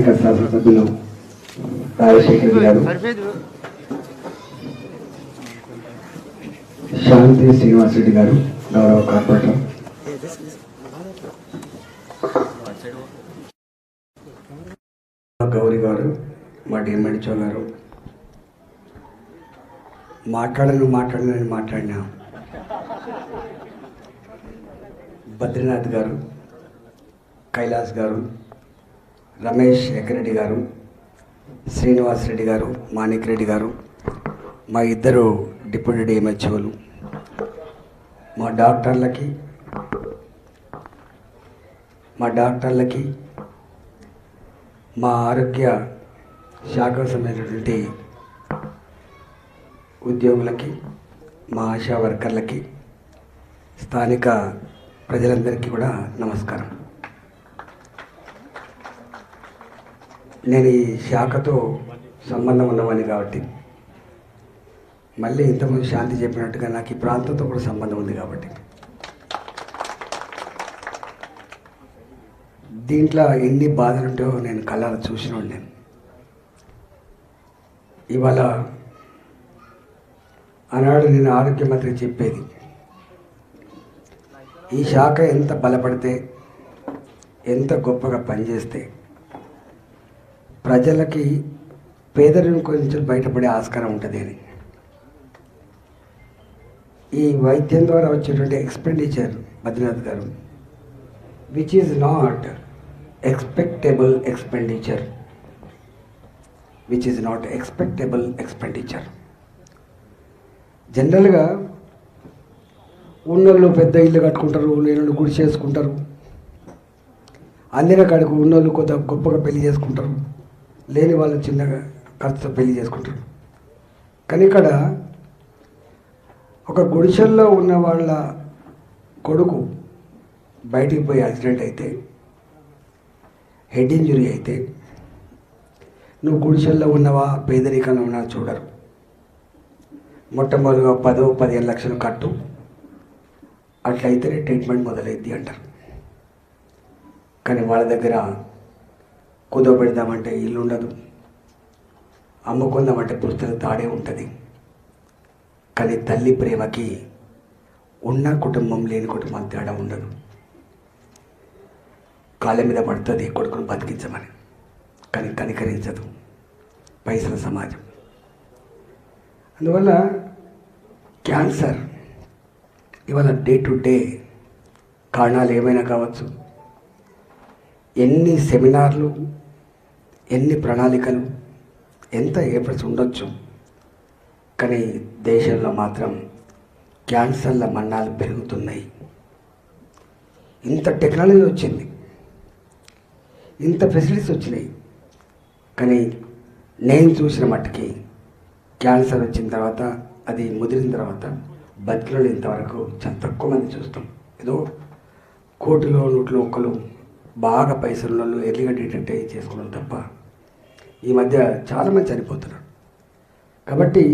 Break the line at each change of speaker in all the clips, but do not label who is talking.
స్థానిక శాసనసభ్యులు రాజశేఖర్ గారు శాంతి శ్రీనివాస్ రెడ్డి గారు గౌరవ కార్పొరేటర్. గౌరీ గారు మా డిఎంఎడ్చో గారు మాట్లాడను మాట్లాడనని మాట్లాడినా బద్రీనాథ్ గారు కైలాస్ గారు రమేష్ రెడ్డి గారు శ్రీనివాస్ రెడ్డి గారు మాణిక్ రెడ్డి గారు మా ఇద్దరు డిప్యూటీ డిఎంహెచ్ఓలు మా డాక్టర్లకి మా డాక్టర్లకి మా ఆరోగ్య శాఖకు సంబంధించినటువంటి ఉద్యోగులకి మా ఆశా వర్కర్లకి స్థానిక ప్రజలందరికీ కూడా నమస్కారం. నేను ఈ శాఖతో సంబంధం ఉన్నవాడిని కాబట్టి. మళ్ళీ ఇంతకుముందు శాంతి చెప్పినట్టుగా నాకు ఈ ప్రాంతంతో కూడా సంబంధం ఉంది కాబట్టి. దీంట్లో ఎన్ని బాధలు ఉంటాయో నేను కళ్ళార చూసిన నేను. ఇవాళ ఆనాడు నేను ఆరోగ్య మంత్రి చెప్పేది. ఈ శాఖ ఎంత బలపడితే ఎంత గొప్పగా పనిచేస్తే ప్రజలకి పేదరికం నుంచి బయటపడే ఆస్కారం ఉంటుంది అని ఈ వైద్యం ద్వారా వచ్చేటువంటి expenditure Badrinath garu which is not expectable expenditure which is not expectable expenditure జనరల్గా ఉన్నోళ్ళు పెద్ద ఇల్లు కట్టుకుంటారు లేనోళ్ళు గుడి చేసుకుంటారు. అందిన కాడికి ఉన్నోళ్ళు కొద్దిగా గొప్పగా పెళ్ళి చేసుకుంటారు. లేని వాళ్ళు చిన్నగా ఖర్చుతో పెళ్ళి చేసుకుంటారు కానీ ఇక్కడ ఒక గుడిసెల్లో ఉన్న వాళ్ళ కొడుకు బయటికి పోయి యాక్సిడెంట్ అయితే హెడ్ ఇంజురీ అయితే నువ్వు గుడిసెల్లో ఉన్నవా పేదరికంలో ఉన్నా చూడరు. మొట్టమొదటిగా పదో పదిహేను లక్షలు కట్టు అట్లయితేనే ట్రీట్మెంట్ మొదలైద్ది అంటారు. కానీ వాళ్ళ దగ్గర కుదో పెడదామంటే ఇల్లు ఉండదు అమ్ముకుందామంటే పుస్తక తాడే ఉంటుంది. కానీ తల్లి ప్రేమకి ఉన్న కుటుంబం లేని కుటుంబం తేడా ఉండదు. కాళ్ళ మీద పడుతుంది కొడుకును బతికించమని. కానీ కనికరించదు పైసల సమాజం. అందువల్ల క్యాన్సర్ ఇవాళ డే టు డే కారణాలు ఏమైనా కావచ్చు? ఎన్ని సెమినార్లు ఎన్ని ప్రణాళికలు ఎంత ఏర్పడి ఉండొచ్చు. కానీ దేశంలో మాత్రం క్యాన్సర్ల మరణాలు పెరుగుతున్నాయి. ఇంత టెక్నాలజీ వచ్చింది. ఇంత ఫెసిలిటీస్ వచ్చినాయి. కానీ నేను చూసిన మట్టుకి క్యాన్సర్ వచ్చిన తర్వాత అది ముదిరిన తర్వాత బతికిలో ఇంతవరకు చాలా తక్కువ మంది చూస్తాం. ఏదో కోటిలో నూట్లో ఒకరు బాగా పైసలు ఉన్న వాళ్ళు ఎర్లీగా డిటెక్ట్ అయ్యి తప్ప ఈ మధ్య చాలామంది చనిపోతున్నారు. కాబట్టి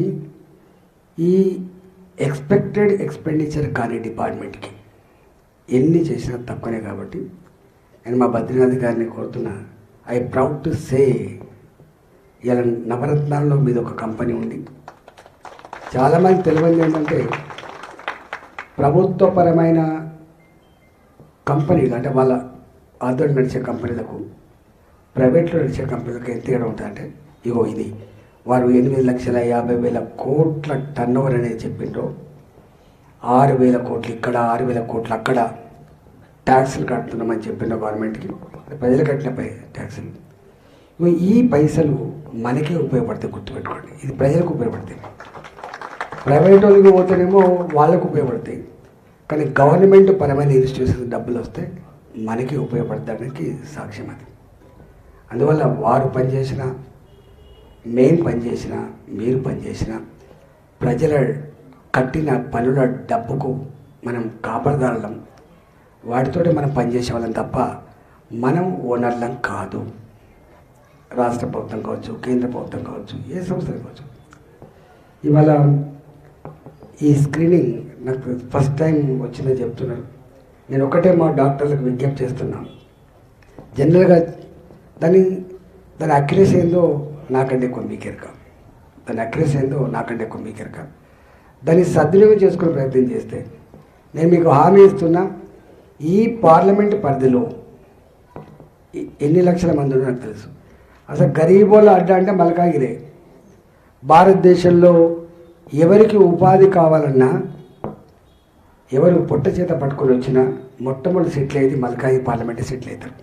ఈ ఎక్స్పెక్టెడ్ ఎక్స్పెండిచర్ కానీ డిపార్ట్మెంట్కి ఎన్ని చేసినా తక్కువనే కాబట్టి నేను మా బద్రీనాథ్ గారిని కోరుతున్నా ఐ ప్రౌడ్ టు సే ఇలా నవరత్నాల్లో మీద ఒక కంపెనీ ఉంది. చాలామంది తెలియదు ఏంటంటే ప్రభుత్వపరమైన కంపెనీలు అంటే వాళ్ళ ఆధ్వర్యం నడిచే కంపెనీలకు ప్రైవేట్లో నడిచే కంపెనీలకు ఎంత తేడా ఉంటుందంటే ఇగో ఇది వారు ఎనిమిది లక్షల యాభై వేల కోట్ల టర్న్ ఓవర్ అనేది చెప్పిండ్రు. ఆరు వేల కోట్లు ఇక్కడ ఆరు వేల కోట్లు అక్కడ ట్యాక్సులు కడుతున్నామని చెప్పిండ్రు గవర్నమెంట్కి. ప్రజలు కట్టిన పై ట్యాక్సులు. ఈ పైసలు మనకే ఉపయోగపడతాయి గుర్తుపెట్టుకోండి. ఇది ప్రజలకు ఉపయోగపడతాయి. ప్రైవేట్ వాళ్ళకి పోతేనేమో వాళ్ళకు ఉపయోగపడతాయి. కానీ గవర్నమెంట్ పరమైన ఇన్స్టిట్యూషన్ డబ్బులు వస్తే మనకి ఉపయోగపడడానికి సాక్ష్యం అది. అందువల్ల వారు పనిచేసిన మేము పనిచేసిన మీరు పనిచేసిన ప్రజల కట్టిన పనుల డబ్బుకు మనం కాపాడగలం. వాటితోటి మనం పనిచేసే వాళ్ళం తప్ప మనం ఓనర్లం కాదు. రాష్ట్ర ప్రభుత్వం కావచ్చు కేంద్ర ప్రభుత్వం కావచ్చు ఏ సంస్థ కావచ్చు. ఇవాళ ఈ స్క్రీనింగ్ నాకు ఫస్ట్ టైం వచ్చిందని చెప్తున్నారు. నేను ఒకటే మా డాక్టర్లకు విజ్ఞప్తి చేస్తున్నాను జనరల్గా దాని దాని అక్యురసీ ఏందో నాకంటే ఎక్కువ మీకు ఎరక దాని అక్యురసీ ఏందో నాకంటే ఎక్కువ మీకు ఎరక దాన్ని సద్వినియోగం చేసుకునే ప్రయత్నం చేస్తే నేను మీకు హామీ ఇస్తున్నా ఈ పార్లమెంట్ పరిధిలో ఎన్ని లక్షల మంది ఉన్నారో నాకు తెలుసు. అసలు గరీబోళ్ళ అడ్డ అంటే మలకాగిరే. భారతదేశంలో ఎవరికి ఉపాధి కావాలన్నా ఎవరు పొట్ట చేత పట్టుకొని వచ్చినా మొట్టమొదటి సెటిల్ అయ్యేది మల్కాయి పార్లమెంట్ సెటిల్ అవుతారు.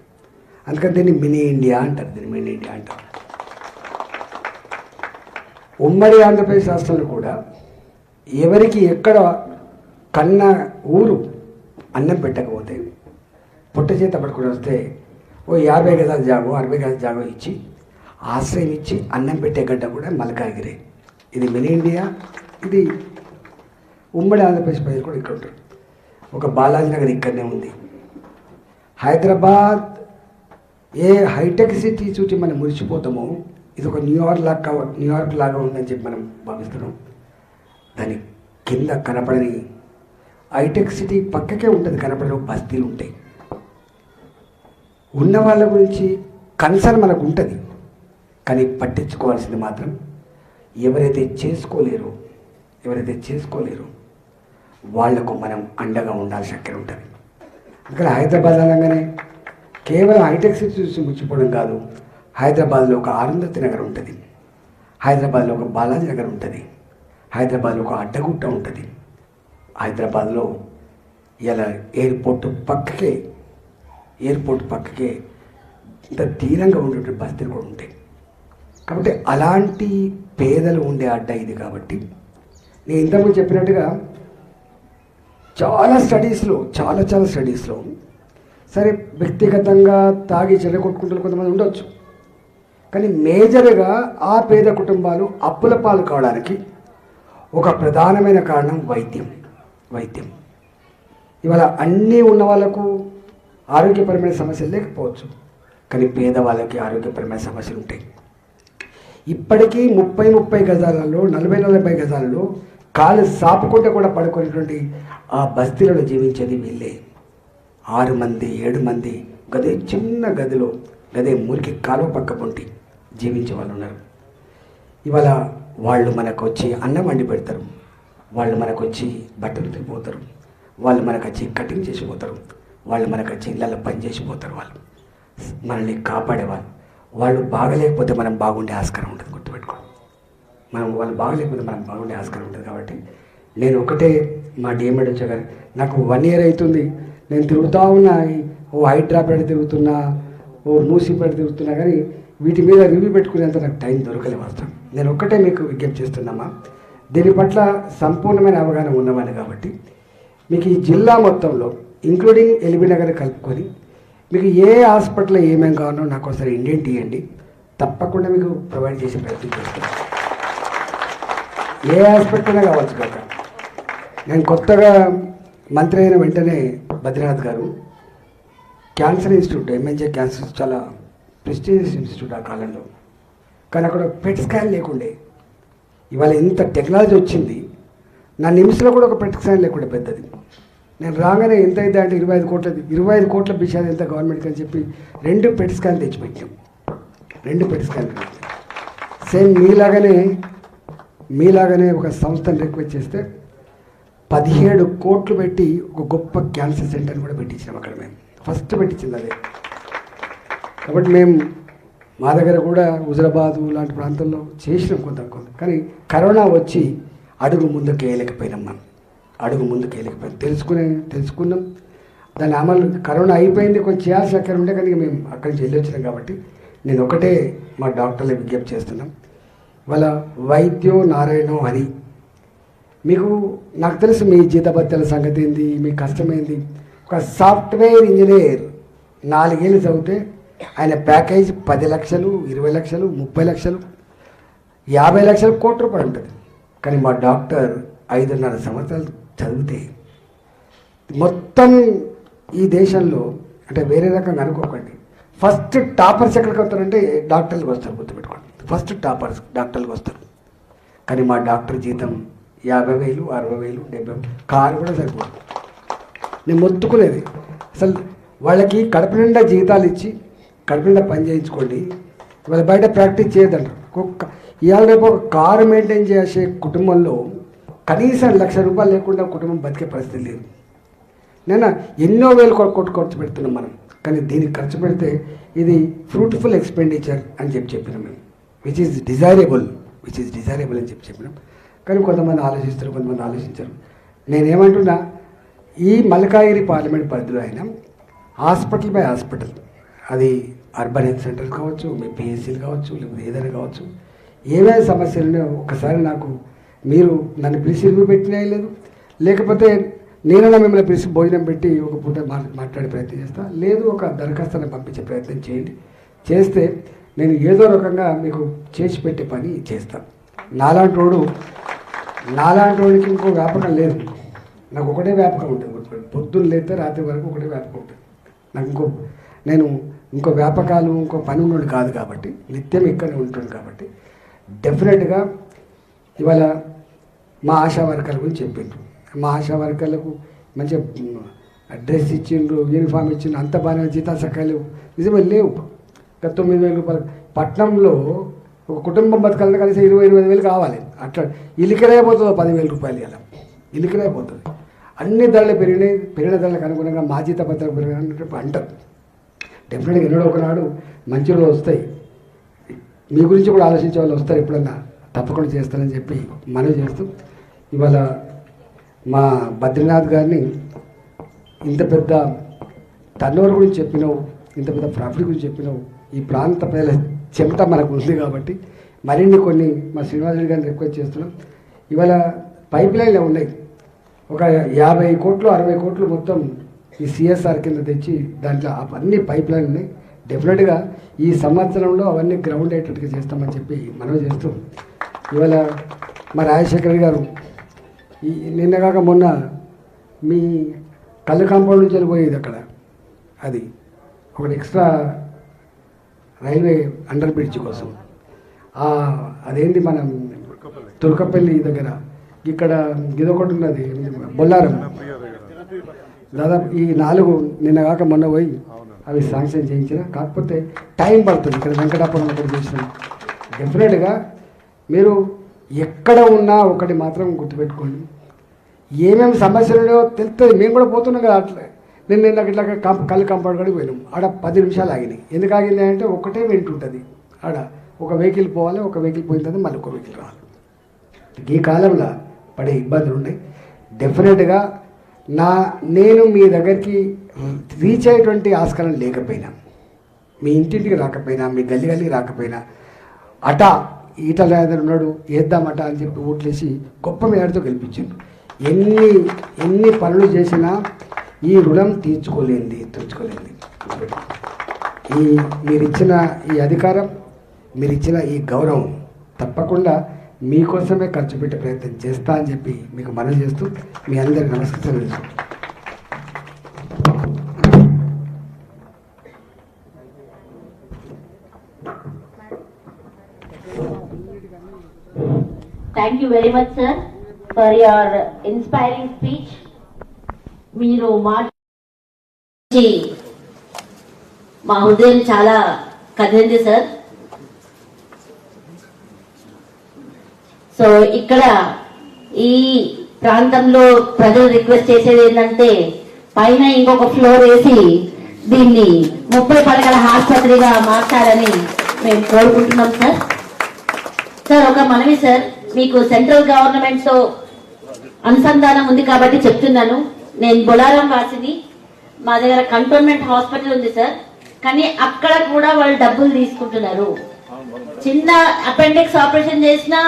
అందుకని దీన్ని మినీ ఇండియా అంటారు దీన్ని మినీ ఇండియా అంటారు. ఉమ్మడి ఆంధ్రప్రదేశ్ రాష్ట్రంలో కూడా ఎవరికి ఎక్కడ కన్న ఊరు అన్నం పెట్టకపోతే పుట్ట చేత పట్టుకుని వస్తే ఓ యాభై గజాల జాగో అరవై గజాల జాగో ఇచ్చి ఆశ్రయం ఇచ్చి అన్నం పెట్టే గడ్డ కూడా మలకాగిరే. ఇది మినీ ఇండియా ఇది ఉమ్మడి ఆంధ్రప్రదేశ్ ప్రజలు కూడా ఇక్కడ ఉంటారు. ఒక బాలాజీ నగర్ ఇక్కడనే ఉంది. హైదరాబాద్ ఏ హైటెక్ సిటీ చూసి మనం మురిసిపోతామో ఇది ఒక న్యూయార్క్ లాగా న్యూయార్క్ లాగా ఉందని చెప్పి మనం భావిస్తున్నాం. దాని కింద కనపడని హైటెక్ సిటీ పక్కకే ఉంటుంది కనపడని బస్తీలు ఉంటాయి. ఉన్న వాళ్ళ గురించి కన్సర్న్ మనకు ఉంటుంది కానీ పట్టించుకోవాల్సింది మాత్రం ఎవరైతే చేసుకోలేరో ఎవరైతే చేసుకోలేరో వాళ్ళకు మనం అండగా ఉండాల్సి అక్కడ ఉంటుంది. అందుకని హైదరాబాద్ అనగానే కేవలం హైటెక్ సిటీ చూసి ముచ్చిపోవడం కాదు. హైదరాబాద్లో ఒక అరుంధతి నగర్ ఉంటుంది. హైదరాబాద్లో ఒక బాలాజీ నగర్ ఉంటుంది. హైదరాబాద్లో ఒక అడ్డగుట్ట ఉంటుంది. హైదరాబాద్లో ఇలా ఎయిర్పోర్ట్ పక్కకే ఎయిర్పోర్ట్ పక్కకే ఇంత తీరంగా ఉండేటువంటి బస్తీలు కూడా ఉంటాయి. కాబట్టి అలాంటి పేదలు ఉండే అడ్డ ఇది కాబట్టి నేను ఇంతకుముందు చెప్పినట్టుగా చాలా స్టడీస్లో చాలా చాలా స్టడీస్లో సరే వ్యక్తిగతంగా తాగి చెడగొట్టుకుంటున్న కొంతమంది ఉండొచ్చు. కానీ మేజర్గా ఆ పేద కుటుంబాలు అప్పుల పాలు కావడానికి ఒక ప్రధానమైన కారణం వైద్యం. వైద్యం. ఇవాళ అన్నీ ఉన్న వాళ్ళకు ఆరోగ్యపరమైన సమస్యలు లేకపోవచ్చు. కానీ పేదవాళ్ళకి ఆరోగ్యపరమైన సమస్యలు ఉంటాయి. ఇప్పటికీ ముప్పై ముప్పై గజాలలో నలభై నలభై గజాలలో కాలు సాపుకుంటే కూడా పడుకునేటువంటి ఆ బస్తీలలో జీవించేది వీళ్ళే. ఆరు మంది ఏడు మంది గదే చిన్న గదిలో గదే మురికి కాలువ పక్క పొంటి జీవించే వాళ్ళు ఉన్నారు. ఇవాళ వాళ్ళు మనకు వచ్చి అన్నం వండి పెడతారు. వాళ్ళు మనకు వచ్చి బట్టలు తిరిగిపోతారు వాళ్ళు మనకు వచ్చి కటింగ్ చేసిపోతారు వాళ్ళు మనకు వచ్చి ఇళ్ళల్లో పని చేసిపోతారు వాళ్ళు. మనల్ని కాపాడేవాళ్ళు వాళ్ళు. బాగలేకపోతే మనం బాగుండే ఆస్కారం ఉంటుంది గుర్తుపెట్టుకోండి. మనం వాళ్ళు బాగలేకపోతే మనం బాగుండే ఆస్కారం ఉంటుంది కాబట్టి నేను ఒకటే మా డిఎంఎడ్ వచ్చా గారు నాకు వన్ ఇయర్ అవుతుంది. నేను తిరుగుతూ ఉన్నా ఓ హైడ్రా పెడ తిరుగుతున్నా ఓ మూసి పెడ తిరుగుతున్నా కానీ వీటి మీద రివ్యూ పెట్టుకునేంత నాకు టైం దొరకలే అర్థం నేను ఒక్కటే మీకు విజ్ఞప్తి చేస్తున్నామా? దీని పట్ల సంపూర్ణమైన అవగాహన ఉన్నవాడిని కాబట్టి మీకు ఈ జిల్లా మొత్తంలో ఇంక్లూడింగ్ ఎల్బీ నగర్ కలుపుకొని మీకు ఏ హాస్పిటల్లో ఏమేమి కావాలో నాకు ఒకసారి ఇండియన్ తీయండి. తప్పకుండా మీకు ప్రొవైడ్ చేసే ప్రయత్నం చేస్తాను. ఏ హాస్పిటల్ కావచ్చు కాక. నేను కొత్తగా మంత్రి అయిన వెంటనే Badrinath garu cancer institute MNJ cancer చాలా ప్రెస్టీజియస్ ఇన్స్టిట్యూట్ ఆ కాలంలో. కానీ అక్కడ పెట్ స్కాన్ లేకుండే. ఇవాళ ఇంత టెక్నాలజీ వచ్చింది. నా నిమిషంలో కూడా ఒక పెట్ స్కాన్ లేకుండా పెద్దది. నేను రాగానే ఎంత అయితే అంటే ఇరవై ఐదు కోట్లది ఇరవై ఐదు కోట్ల బిషాది ఎంత గవర్నమెంట్కి అని చెప్పి రెండు పెట్ స్కాన్ తెచ్చిపెట్టాం. రెండు పెట్ స్కాన్ సేమ్ మీలాగానే మీలాగానే ఒక సంస్థను రిక్వెస్ట్ చేస్తే పదిహేడు కోట్లు పెట్టి ఒక గొప్ప క్యాన్సర్ సెంటర్ని కూడా పెట్టించినాం అక్కడ మేము. ఫస్ట్ పెట్టించింది అదే. కాబట్టి మేము మా దగ్గర కూడా హుజరాబాదు లాంటి ప్రాంతాల్లో చేసినాం కొంత కొంత. కానీ కరోనా వచ్చి అడుగు ముందుకు వేయలేకపోయినాం మనం. అడుగు ముందుకు వేయలేకపోయినాం. తెలుసుకునే తెలుసుకున్నాం. దాని అమలు కరోనా అయిపోయింది కొంచెం చేయాల్సిన అక్కడ ఉండే కానీ మేము అక్కడి నుంచి వెళ్ళి వచ్చినాం కాబట్టి నేను ఒకటే మా డాక్టర్లు విజ్ఞప్తి చేస్తున్నాం. వాళ్ళ వైద్యో నారాయణో హరి మీకు నాకు తెలుసు మీ జీతభత్యాల సంగతి ఏంది మీ కష్టమైంది. ఒక సాఫ్ట్వేర్ ఇంజనీర్ నాలుగేళ్ళు చదివితే ఆయన ప్యాకేజ్ పది లక్షలు ఇరవై లక్షలు ముప్పై లక్షలు యాభై లక్షలు కోటి రూపాయలు ఉంటుంది. కానీ మా డాక్టర్ ఐదున్నర సంవత్సరాలు చదివితే మొత్తం ఈ దేశంలో అంటే వేరే రకంగా అనుకోకండి. ఫస్ట్ టాపర్స్ ఎక్కడికి వస్తారంటే డాక్టర్లకు వస్తారు గుర్తుపెట్టుకోండి. ఫస్ట్ టాపర్స్ డాక్టర్లకు వస్తారు. కానీ మా డాక్టర్ జీతం యాభై వేలు అరవై వేలు డెబ్బై వేలు. కారు కూడా సరిపోదు. నేను మొత్తుకునేది. అసలు వాళ్ళకి కడప నిండా జీతాలు ఇచ్చి కడప నిండా పని చేయించుకోండి. వాళ్ళు బయట ప్రాక్టీస్ చేయదంటారు కుక్క ఇవాళ రేపు ఒక కారు మెయింటైన్ చేసే కుటుంబంలో కనీసం లక్ష రూపాయలు లేకుండా కుటుంబం బతికే పరిస్థితి లేదు. నేను ఎన్నో వేలు కొట్టు ఖర్చు పెడుతున్నాం మనం. కానీ దీనికి ఖర్చు పెడితే ఇది ఫ్రూట్ఫుల్ ఎక్స్పెండిచర్ అని చెప్పి చెప్పినాం మేము. Which is desirable which is desirable అని చెప్పి చెప్పినాం. కానీ కొంతమంది ఆలోచిస్తారు కొంతమంది ఆలోచించరు. నేనేమంటున్నా ఈ మల్కాగిరి పార్లమెంట్ పరిధిలో అయినా హాస్పిటల్ బై హాస్పిటల్ అది అర్బన్ హెల్త్ సెంటర్ కావచ్చు మీ పిహెచ్సీలు కావచ్చు లేకపోతే ఏదైనా కావచ్చు ఏమేమి సమస్యలు ఉన్నాయో ఒకసారి నాకు మీరు నన్ను పిలిచి ఇరుగు పెట్టినా లేదు. లేకపోతే నేనైనా మిమ్మల్ని పిలిచి భోజనం పెట్టి ఒక పూట మా- మాట్లాడే ప్రయత్నం చేస్తా లేదు ఒక దరఖాస్తుని పంపించే ప్రయత్నం చేయండి. చేస్తే నేను ఏదో రకంగా మీకు చేసి పెట్టే పని చేస్తాను నాలాంటి వాడు నాలాంటి వాడికి ఇంకో వ్యాపకం లేదు. నాకు ఒకటే వ్యాపకం ఉంటుంది. పొద్దున్న లేతే రాత్రి వరకు ఒకటే వ్యాపకం ఉంటుంది. నాకు ఇంకో నేను ఇంకో వ్యాపకాలు ఇంకో పని ఉన్నోడు కాదు కాబట్టి నిత్యం ఇక్కడే ఉంటుంది కాబట్టి డెఫినెట్గా ఇవాళ మా ఆశా వర్కర్ల గురించి చెప్పిండ్రు. మా ఆశా వర్కర్లకు మంచిగా డ్రెస్ ఇచ్చిండ్రు యూనిఫామ్ ఇచ్చిండ్రు అంత బాగానే జీతాలు సకాలు నిజమే లేవు. గత తొమ్మిది వేల రూపాయలు. పట్నంలో ఒక కుటుంబం బతకాలంటే కనీసం ఇరవై ఇరవై వేలు కావాలి. అట్లా ఇల్లుకిరైపోతుందో పదివేల రూపాయలు ఇలా ఇల్లుకిరైపోతుంది అన్ని ధరలు పెరిగినాయి. పెరిగిన ధరలకు అనుగుణంగా మా జీత పత్రాలు పెరిగినట్టు అంటారు డెఫినెట్గా ఎన్నడో ఒకనాడు మంచి రోజులు వస్తాయి. మీ గురించి కూడా ఆలోచించే వాళ్ళు వస్తారు ఎప్పుడన్నా. తప్పకుండా చేస్తానని చెప్పి మనవి చేస్తూ ఇవాళ మా బద్రీనాథ్ గారిని ఇంత పెద్ద టర్నోవర్ గురించి చెప్పినావు ఇంత పెద్ద ప్రాఫిట్ గురించి చెప్పినావు ఈ ప్రాంత ప్రజల చెమట మనకు ఉంది కాబట్టి మరిన్ని కొన్ని మా శ్రీనివాసరెడ్డి గారిని రిక్వెస్ట్ చేస్తున్నాం. ఇవాళ పైప్ లైన్లు ఉన్నాయి. ఒక యాభై కోట్లు అరవై కోట్లు మొత్తం ఈ సిఎస్ఆర్ కింద తెచ్చి దాంట్లో అవన్నీ పైప్ లైన్ ఉన్నాయి. డెఫినెట్గా ఈ సంవత్సరంలో అవన్నీ గ్రౌండ్ అయ్యేటట్టుగా చేస్తామని చెప్పి మనం చేస్తూ ఇవాళ మా రాజశేఖర్ గారు ఈ నిన్న కాక మొన్న మీ కళ్ళు కాంపౌండ్ నుంచి వెళ్ళిపోయేది అక్కడ. అది ఒకటి ఎక్స్ట్రా రైల్వే అండర్ బ్రిడ్జ్ కోసం అదేంటి మనం తుర్కపల్లి దగ్గర. ఇక్కడ ఇదొకటి ఉన్నది బొల్లారం. దాదాపు ఈ నాలుగు నిన్న కాక మొన్న పోయి అవి శాంక్షన్ చేయించిన. కాకపోతే టైం పడుతుంది. ఇక్కడ వెంకటాపురం ఒకటి చేసినాం. డెఫినెట్గా మీరు ఎక్కడ ఉన్నా ఒకటి మాత్రం గుర్తుపెట్టుకోండి. ఏమేమి సమస్యలు ఉన్నాయో తెలుస్తుంది మేము కూడా పోతున్నాం కదా అట్లా. నేను నిన్న ఇట్లా కం- కళ్ళు కంపౌండ్ కాడికి పోయినాం. ఆడ పది నిమిషాలు ఆగినాయి. ఎందుకు ఆగింది అంటే ఒకటే వెంట ఉంటుంది. ఆడ ఒక వెహికల్ పోవాలి ఒక వెహికల్ పోయిన తర్వాత మళ్ళీ ఒక వెహికల్ రావాలి. ఈ కాలంలో పడే ఇబ్బందులు ఉన్నాయి. డెఫినెట్గా నా నేను మీ దగ్గరికి రీచ్ అయ్యేటువంటి ఆస్కారం లేకపోయినా మీ ఇంటింటికి రాకపోయినా మీ గల్లి గల్లికి రాకపోయినా అట ఈట ఉన్నాడు వేద్దామట అని చెప్పి ఓట్లేసి గొప్ప మేడతో గెలిపించిండు ఎన్ని ఎన్ని పనులు చేసినా ఈ రుణం తీర్చుకోలేంది తీర్చుకోలేంది ఈ మీరిచ్చిన ఈ అధికారం మీరిచ్చిన ఈ గౌరవం తప్పకుండా మీకోసమే ఖర్చు పెట్టే ప్రయత్నం చేస్తా అని చెప్పి మీకు మనవి చేస్తూ మీ అందరికి నమస్కారం తెలుసుకుంటాను
thank you very much sir for your inspiring speech మీరు మాట్లాడి మా హృదయం చాలా కదిలింది సార్. సో ఇక్కడ ఈ ప్రాంతంలో ప్రజలు రిక్వెస్ట్ చేసేది ఏంటంటే పైన ఇంకొక ఫ్లోర్ వేసి దీన్ని ముప్పై పడకల ఆసుపత్రిగా మార్చాలని మేము కోరుకుంటున్నాం సార్. సార్ ఒక మనవి సార్. మీకు సెంట్రల్ గవర్నమెంట్తో అనుసంధానం ఉంది కాబట్టి చెప్తున్నాను. నేను బొలారం వాసిని మా దగ్గర కంటోన్మెంట్ హాస్పిటల్ ఉంది సార్. కానీ అక్కడ కూడా వాళ్ళు డబ్బులు తీసుకుంటున్నారు. చిన్న అపెండిక్స్ ఆపరేషన్ చేసినా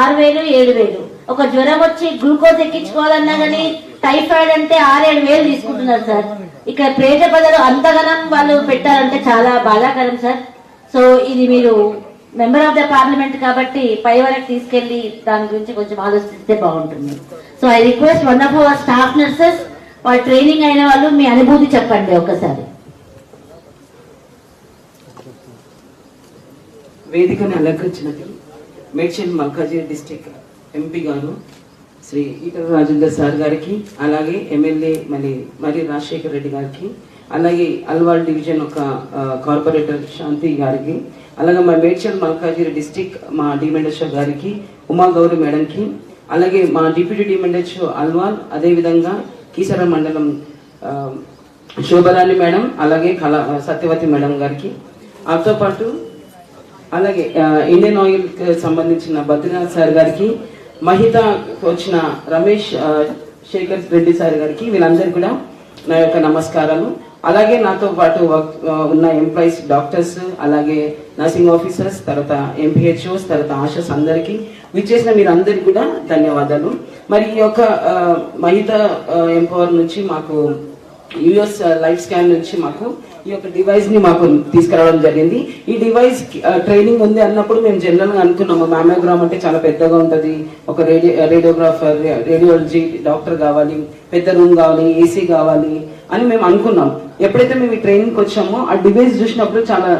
ఆరు వేలు ఏడు వేలు. ఒక జ్వరం వచ్చి గ్లూకోజ్ ఎక్కించుకోవాలన్నా కానీ టైఫాయిడ్ అంటే ఆరు ఏడు వేలు తీసుకుంటున్నారు సార్. ఇక్కడ పేద ప్రజలు అంతగనం వాళ్ళు పెట్టారంటే చాలా బాధాకరం సార్. సో ఇది మీరు మెంబర్ ఆఫ్ ద పార్లమెంట్ కాబట్టి పై వరకు తీసుకెళ్ళి దాని గురించి కొంచెం ఆలోచిస్తే బాగుంటుంది. So I request one of our staff nurses వాళ్ళు ట్రైనింగ్ అయిన వాళ్ళు మీ అనుభూతి చెప్పండి ఒకసారి.
వేదికను అలంకరించినది Medchal Malkajgiri district MP garu Shri Etela Rajender sir గారికి అలాగే ఎమ్మెల్యే మరి మరి రాజశేఖర్ రెడ్డి గారికి అలాగే అల్వాల్ డివిజన్ ఒక కార్పొరేటర్ శాంతి గారికి అలాగే మా మేడ్చల్ మల్కాజిరి డిస్టిక్ మా డిమెండేశ్వర్ గారికి ఉమా గౌరి మేడంకి అలాగే మా డిప్యూటీ డిమెండేశ్వర్ అల్వాల్ అదేవిధంగా కీసర మండలం శోభరాణి మేడం అలాగే కళా సత్యవతి మేడం గారికి. ఆతో పాటు అలాగే ఇండియన్ ఆయిల్కి సంబంధించిన బద్రీనాథ్ సార్ గారికి మహితకు వచ్చిన రమేష్ శేఖర్ రెడ్డి సార్ గారికి వీళ్ళందరికీ కూడా నా యొక్క నమస్కారాలు. అలాగే నాతో పాటు వర్క్ uh, ఉన్న ఎంప్లాయీస్ డాక్టర్స్ అలాగే నర్సింగ్ ఆఫీసర్స్ తర్వాత ఎంపీహెచ్ఓస్ తర్వాత ఆశస్ అందరికీ విచ్చేసిన మీరందరికీ కూడా ధన్యవాదాలు. మరి ఈ యొక్క uh, మహిత uh, ఎంపవర్ నుంచి మాకు యుఎస్ లైఫ్ స్కాన్ నుంచి మాకు ఈ యొక్క డివైస్ని మాకు తీసుకురావడం జరిగింది. ఈ డివైస్ ట్రైనింగ్ ఉంది అన్నప్పుడు మేము జనరల్గా అనుకున్నాము. మ్యామోగ్రామ్ అంటే చాలా పెద్దగా ఉంటది. ఒక రేడియో రేడియోగ్రాఫర్ రేడియాలజీ డాక్టర్ కావాలి పెద్ద రూమ్ కావాలి ఏసీ కావాలి అని మేము అనుకున్నాం. ఎప్పుడైతే మేము ఈ ట్రైనింగ్ వచ్చామో ఆ డివైస్ చూసినప్పుడు చాలా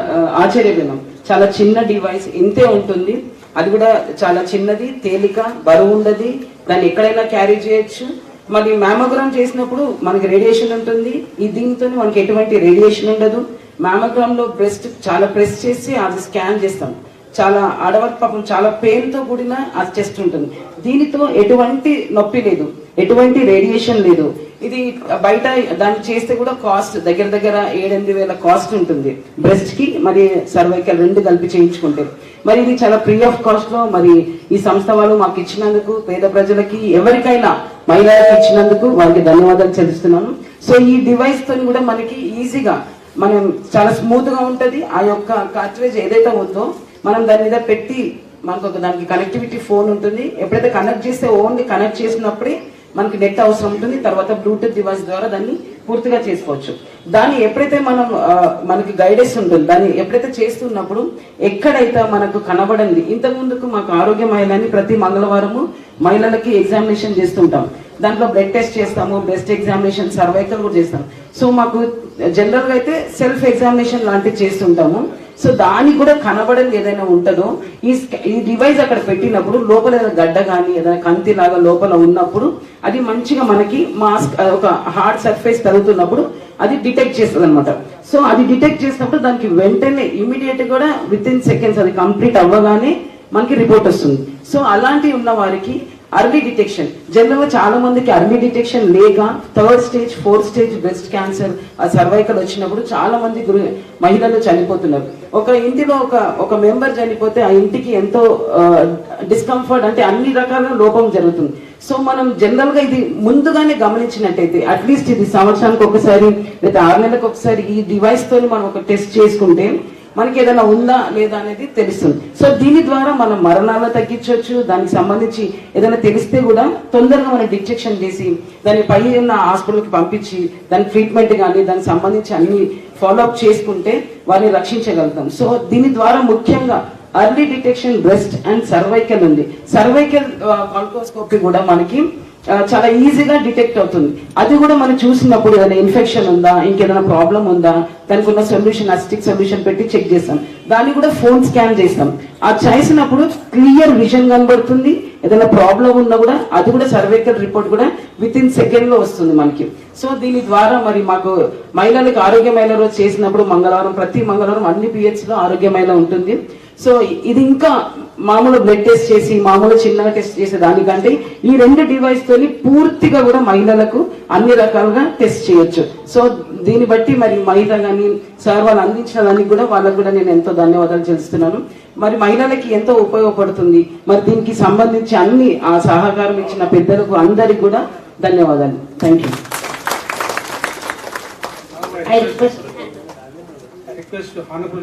ఆశ్చర్యపోయినాం. చాలా చిన్న డివైస్ ఇంతే ఉంటుంది. అది కూడా చాలా చిన్నది తేలిక బరువు ఉండదు. దాన్ని ఎక్కడైనా క్యారీ చేయొచ్చు. మరి మ్యామోగ్రామ్ చేసినప్పుడు మనకి రేడియేషన్ ఉంటుంది. ఈ దీంతో మనకి ఎటువంటి రేడియేషన్ ఉండదు. మ్యామోగ్రామ్లో బ్రెస్ట్ చాలా ప్రెస్ చేసి అది స్కాన్ చేస్తాం. చాలా ఆడవారి పాపం చాలా పెయిన్తో కూడిన ఆ టెస్ట్ ఉంటుంది. దీనితో ఎటువంటి నొప్పి లేదు. ఎటువంటి రేడియేషన్ లేదు. ఇది బయట దాన్ని చేస్తే కూడా కాస్ట్ దగ్గర దగ్గర ఏడెనిమిది వేల కాస్ట్ ఉంటుంది. బ్రెస్ట్కి మరి సర్వైకల్ రెండు కలిపి చేయించుకుంటే. మరి ఇది చాలా ఫ్రీ ఆఫ్ కాస్ట్లో మరి ఈ సంస్థ వాళ్ళు మాకు ఇచ్చినందుకు పేద ప్రజలకి ఎవరికైనా మహిళలకు ఇచ్చినందుకు వారికి ధన్యవాదాలు చెల్లిస్తున్నాను. సో ఈ డివైస్తో కూడా మనకి ఈజీగా మనం చాలా స్మూత్గా ఉంటది. ఆ యొక్క కార్ట్రేజ్ ఏదైతే ఉందో మనం దాని మీద పెట్టి మనకు ఒక దానికి కనెక్టివిటీ ఫోన్ ఉంటుంది. ఎప్పుడైతే కనెక్ట్ చేస్తే ఓన్లీ కనెక్ట్ చేసినప్పుడే మనకి నెట్ అవసరం ఉంటుంది. తర్వాత బ్లూటూత్ డివైస్ ద్వారా దాన్ని పూర్తిగా చేసుకోవచ్చు. దాన్ని ఎప్పుడైతే మనం మనకి గైడెన్స్ ఉంటుంది దాన్ని ఎప్పుడైతే చేస్తున్నప్పుడు ఎక్కడైతే మనకు కనబడింది ఇంతకు ముందుకు మాకు ఆరోగ్య మహిళని ప్రతి మంగళవారము మహిళలకి ఎగ్జామినేషన్ చేస్తుంటాం. దాంట్లో బ్లడ్ టెస్ట్ చేస్తాము బ్రెస్ట్ ఎగ్జామినేషన్ సర్వైకల్ కూడా చేస్తాం. సో మాకు జనరల్గా అయితే సెల్ఫ్ ఎగ్జామినేషన్ లాంటివి చేస్తుంటాము. సో దానికి కూడా కనబడని ఏదైనా ఉంటుందో ఈ ఈ డివైస్ అక్కడ పెట్టినప్పుడు లోపల ఏదైనా గడ్డ కానీ ఏదైనా కంతి లాగా లోపల ఉన్నప్పుడు అది మంచిగా మనకి మాస్క్ ఒక హార్డ్ సర్ఫేస్ కలుగుతున్నప్పుడు అది డిటెక్ట్ చేస్తుంది అనమాట సో అది డిటెక్ట్ చేసినప్పుడు దానికి వెంటనే ఇమీడియట్ కూడా విత్ ఇన్ సెకండ్స్ అది కంప్లీట్ అవ్వగానే మనకి రిపోర్ట్ వస్తుంది. సో అలాంటివి ఉన్న వారికి అర్లీ డిటెక్షన్. జనరల్గా చాలా మందికి అర్లీ డిటెక్షన్ లేక third stage fourth stage breast cancer ఆ సర్వైకల్ వచ్చినప్పుడు చాలా మంది మహిళలు చనిపోతున్నారు. ఒక ఇంటిలో ఒక ఒక మెంబర్ చనిపోతే ఆ ఇంటికి ఎంతో డిస్కంఫర్ట్ అంటే అన్ని రకాల లోపం జరుగుతుంది. సో మనం జనరల్గా ఇది ముందుగానే గమనించినట్టయితే అట్లీస్ట్ ఇది సంవత్సరానికి ఒకసారి లేదా ఆరు నెలలకు ఒకసారి ఈ డివైస్ తోని మనం ఒక టెస్ట్ చేసుకుంటే మనకి ఏదైనా ఉందా లేదా అనేది తెలుస్తుంది. సో దీని ద్వారా మనం మరణాలను తగ్గించవచ్చు. దానికి సంబంధించి ఏదైనా తెలిస్తే కూడా తొందరగా మనం డిటెక్షన్ చేసి దాని పై ఉన్న హాస్పిటల్కి పంపించి దాని ట్రీట్మెంట్ కానీ దానికి సంబంధించి అన్ని ఫాలోఅప్ చేసుకుంటే వారిని రక్షించగలుగుతాం. సో దీని ద్వారా ముఖ్యంగా early detection breast and cervical ఉంది. సర్వైకల్ కాల్కోస్కోపీ కూడా మనకి చాలా ఈజీగా డిటెక్ట్ అవుతుంది. అది కూడా మనం చూసినప్పుడు ఏదైనా ఇన్ఫెక్షన్ ఉందా ఇంకేదైనా ప్రాబ్లం ఉందా దానికి ఉన్న సొల్యూషన్ అస్టిక్ సొల్యూషన్ పెట్టి చెక్ చేస్తాం. దాన్ని కూడా ఫోన్ స్కాన్ చేస్తాం. ఆ చేసినప్పుడు క్లియర్ విజన్ కనబడుతుంది ఏదైనా ప్రాబ్లం ఉన్నా కూడా అది కూడా సర్వేకల్ రిపోర్ట్ కూడా విత్ ఇన్ సెకండ్లో వస్తుంది మనకి. సో దీని ద్వారా మరి మాకు మహిళలకు ఆరోగ్య మహిళ రోజు చేసినప్పుడు మంగళవారం ప్రతి మంగళవారం అన్ని పిహెచ్లో ఆరోగ్య మహిళ ఉంటుంది. సో ఇది ఇంకా మామూలు బ్లడ్ టెస్ట్ చేసి మామూలు చిన్న టెస్ట్ చేసే దానికంటే ఈ రెండు డివైస్ తోని పూర్తిగా కూడా మహిళలకు అన్ని రకాలుగా టెస్ట్ చేయొచ్చు. సో దీన్ని బట్టి మరి మహిళ కానీ సార్ వాళ్ళు అందించిన దానికి కూడా వాళ్ళకు కూడా నేను ఎంతో ధన్యవాదాలు చెల్లిస్తున్నాను. మరి మహిళలకి ఎంతో ఉపయోగపడుతుంది. మరి దీనికి సంబంధించి అన్ని ఆ సహకారం ఇచ్చిన పెద్దలకు అందరికి కూడా ధన్యవాదాలు. Thank you
I request
I request Honorable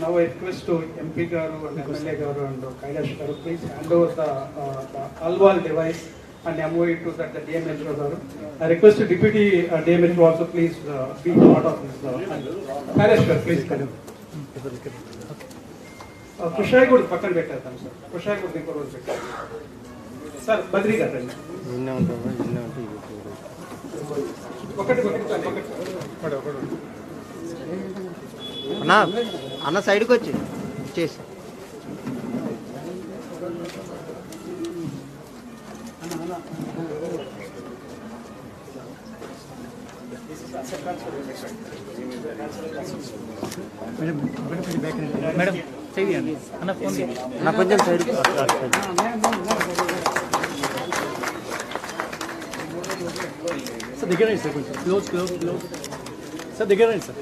now I request MP garu and MLA garu and Kailash garu please hand over the Alwal device and MOE to that the garu I request deputy DMHO also please be part of this Kailash garu please collect కృషాయి కూడా పక్కన పెట్టేస్తాం sir కృషాయి good ఇంకో రోజు పెట్టారు sir Badri గారు రండి ఒకటి ఒకటి ఒకటి ఒకటి ఒకటి
అన్న అన్న సైడ్కి వచ్చి చేసి
మేడం చేయండి అన్న ఫోన్
అన్న కొంచెం సైడ్
దగ్గర రండి సార్ కొంచెం. క్లోజ్ క్లోజ్ క్లోజ్ సార్ దగ్గర రండి సార్.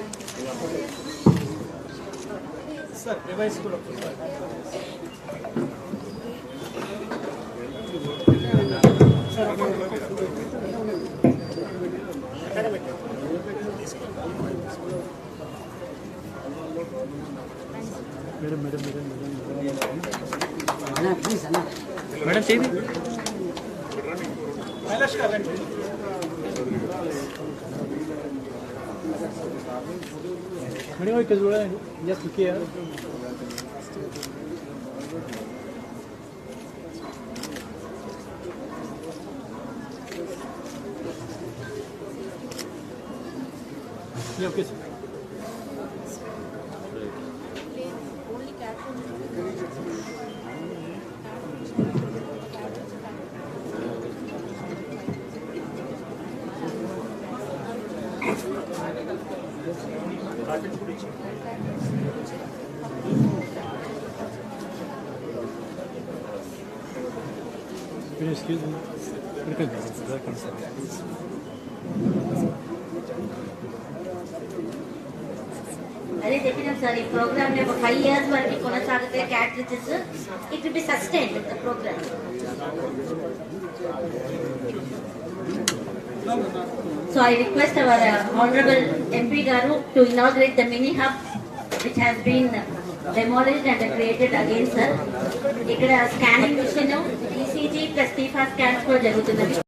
సార్ డివైస్ కూడా madam madam madam madam madam. చేయండి.
కైలాష్ గారు రండి.
మేడం ఇక్కడ Excuse me.
అదే చెప్పినాం సార్ ఈ ప్రోగ్రామ్ ఒక ఫైవ్ ఇయర్స్ వరకు కొనసాగితే cartridges it will be sustain the programme So I request our uh, honorable MP Garu to inaugurate the mini hub which has been demolished and created again, sir. ఇక్కడ scanning machine ECG plus TIFFA scans కూడా జరుగుతున్నది